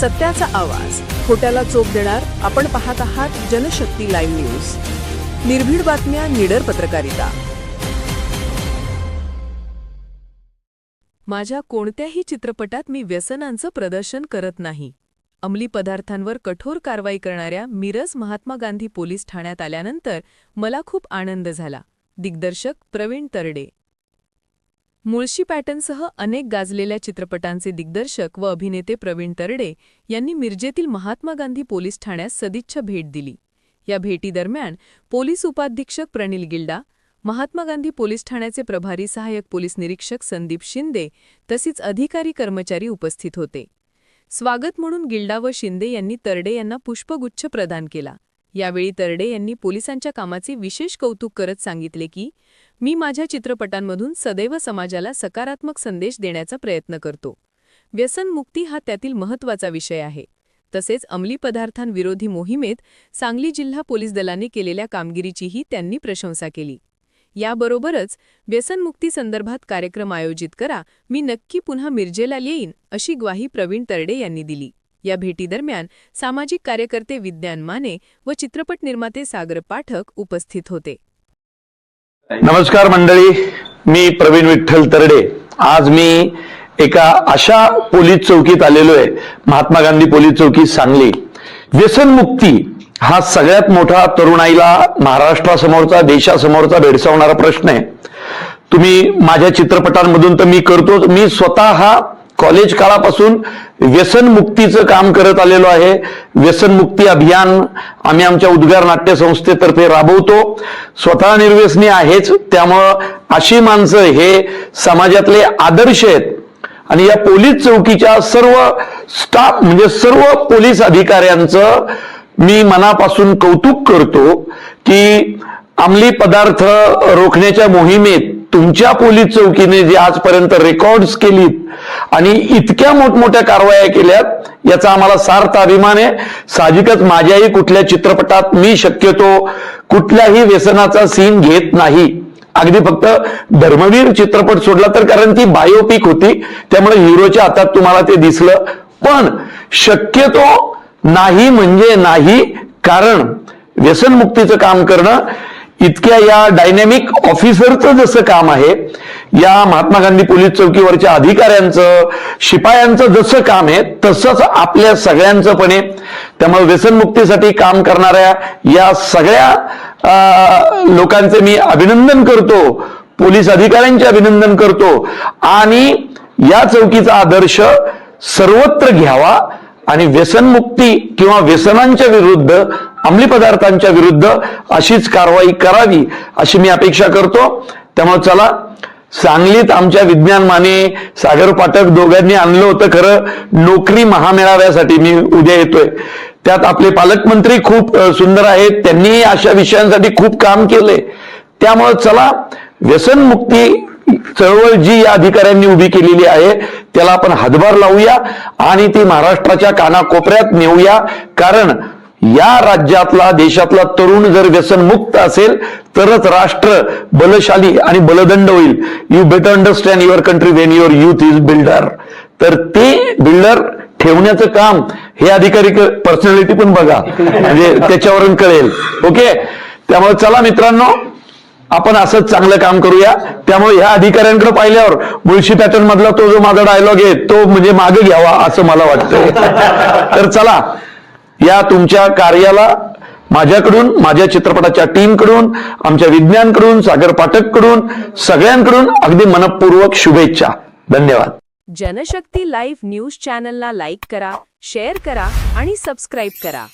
सत्याचा आवाज. खोट्याला चोप देणार आपण पाहत आहात जनशक्ती लाईव्ह न्यूज. निर्भीड बातम्या निडर पत्रकारिता. माझ्या कोणत्याही चित्रपटात मी व्यसनांचं प्रदर्शन करत नाही. अंमली पदार्थांवर कठोर कारवाई करणाऱ्या मिरज महात्मा गांधी पोलीस ठाण्यात आल्यानंतर मला खूप आनंद झाला. दिग्दर्शक प्रवीण तरडे. मुळशी पॅटर्नसह अनेक गाजलेल्या चित्रपटांचे दिग्दर्शक व अभिनेते प्रवीण तरडे यांनी मिरजेतील महात्मा गांधी पोलीस ठाण्यास सदिच्छा भेट दिली. या भेटीदरम्यान पोलीस उपाधीक्षक प्रणिल गिल्डा महात्मा गांधी पोलीस ठाण्याचे प्रभारी सहाय्यक पोलीस निरीक्षक संदीप शिंदे तसेच अधिकारी कर्मचारी उपस्थित होते. स्वागत म्हणून गिल्डा व शिंदे यांनी तरडे यांना पुष्पगुच्छ प्रदान केला. यावेळी तरडे यांनी पोलिसांच्या कामाचे विशेष कौतुक करत सांगितले की मी माझ्या चित्रपटांमधून सदैव समाजाला सकारात्मक संदेश देण्याचा प्रयत्न करतो. व्यसनमुक्ती हा त्यातील महत्त्वाचा विषय आहे. तसेच अंमली पदार्थांविरोधी मोहिमेत सांगली जिल्हा पोलीस दलाने केलेल्या कामगिरीचीही त्यांनी प्रशंसा केली. याबरोबरच व्यसनमुक्ती संदर्भात कार्यक्रम आयोजित करा मी नक्की पुन्हा मिरजेला येईन अशी ग्वाही प्रवीण तरडे यांनी दिली. या भेटीदरम्यान सामाजिक कार्यकर्ते विज्ञान माने व चित्रपट निर्माते सागर पाठक उपस्थित होते. नमस्कार मंडळी मी प्रवीण विठ्ठल तरडे. आज मी एका अशा पोलीस चौकीत आलेलो आहे महात्मा गांधी पोलीस चौकी सांगली. व्यसनमुक्ती हा सगळ्यात मोठा तरुणाईला महाराष्ट्रासमोरचा देशासमोरचा भेडसावणारा प्रश्न आहे. तुम्ही माझ्या चित्रपटांमधून तर मी करतो मी स्वतः हा कॉलेज काळापासून व्यसनमुक्तीचं काम करत आलेलो आहे. व्यसनमुक्ती अभियान आम्ही आमच्या उद्गार नाट्यसंस्थेतर्फे राबवतो. स्वतः निर्व्यसनी आहेच. त्यामुळं अशी माणसं हे समाजातले आदर्श आहेत. आणि या पोलीस चौकीच्या सर्व स्टाफ म्हणजे सर्व पोलीस अधिकाऱ्यांचं मी मनापासून कौतुक करतो की अंमली पदार्थ रोखण्याच्या मोहिमेत तुमच्या पोलीस चौकीने जे आजपर्यंत रेकॉर्ड्स केलीत आणि इतक्या मोठमोठ्या कारवाया केल्यात याचा आम्हाला सार्थ अभिमान आहे. साहजिकच माझ्याही कुठल्या चित्रपटात मी शक्यतो कुठल्याही व्यसनाचा सीन घेत नाही. अगदी फक्त धर्मवीर चित्रपट सोडला तर कारण ती बायोपिक होती. त्यामुळे हिरोच्या हातात तुम्हाला ते दिसलं. पण शक्यतो नाही म्हणजे नाही कारण व्यसनमुक्तीचं काम करणं इतक्या या डायनॅमिक ऑफिसरचं जसं काम आहे या महात्मा गांधी पोलीस चौकीवरच्या अधिकाऱ्यांचं शिपायांचं जसं काम आहे तसंच आपल्या सगळ्यांचं पण आहे. त्यामुळे व्यसनमुक्तीसाठी काम करणाऱ्या या सगळ्या लोकांचे मी अभिनंदन करतो. पोलीस अधिकाऱ्यांचे अभिनंदन करतो. आणि या चौकीचा आदर्श सर्वत्र घ्यावा आणि व्यसनमुक्ती किंवा व्यसनांच्या विरुद्ध अंमली पदार्थांच्या विरुद्ध अशीच कारवाई करावी अशी मी अपेक्षा करतो. त्यामुळे चला सांगलीत आमच्या विज्ञान माने सागर पाठक दोघांनी आणलं होतं खरं नोकरी महामेळाव्यासाठी मी उद्या येतोय. त्यात आपले पालकमंत्री खूप सुंदर आहेत त्यांनी अशा विषयांसाठी खूप काम केलंय त्यामुळे चला व्यसनमुक्ती चळवळ जी या अधिकाऱ्यांनी उभी केलेली आहे त्याला आपण हातभार लावूया आणि ती महाराष्ट्राच्या कानाकोपऱ्यात नेऊया. कारण या राज्यातला देशातला तरुण जर व्यसनमुक्त असेल तरच राष्ट्र बलशाली आणि बलदंड होईल. You better understand your country when your youth is builder तर ते बिल्डर ठेवण्याचं काम हे अधिकारी पर्सनॅलिटी पण बघा. म्हणजे त्याच्यावरून कळेल. ओके? त्यामुळे चला मित्रांनो आपण असंच चांगलं काम करूया. त्यामुळे ह्या अधिकाऱ्यांकडे पाहिल्यावर मुळशी पॅटर्न मधला तो जो माझा डायलॉग आहे तो म्हणजे मागे घ्यावा असं मला वाटतंय. तर चला या तुमच्या कार्याला माझ्याकडून माझ्या चित्रपटाच्या टीमकडून आमच्या विज्ञानकडून सागर पाठककडून सगळ्यांकडून अगदी मनपूर्वक शुभेच्छा. धन्यवाद. जनशक्ती लाईव्ह न्यूज चॅनलला लाईक करा शेअर करा आणि सबस्क्राईब करा.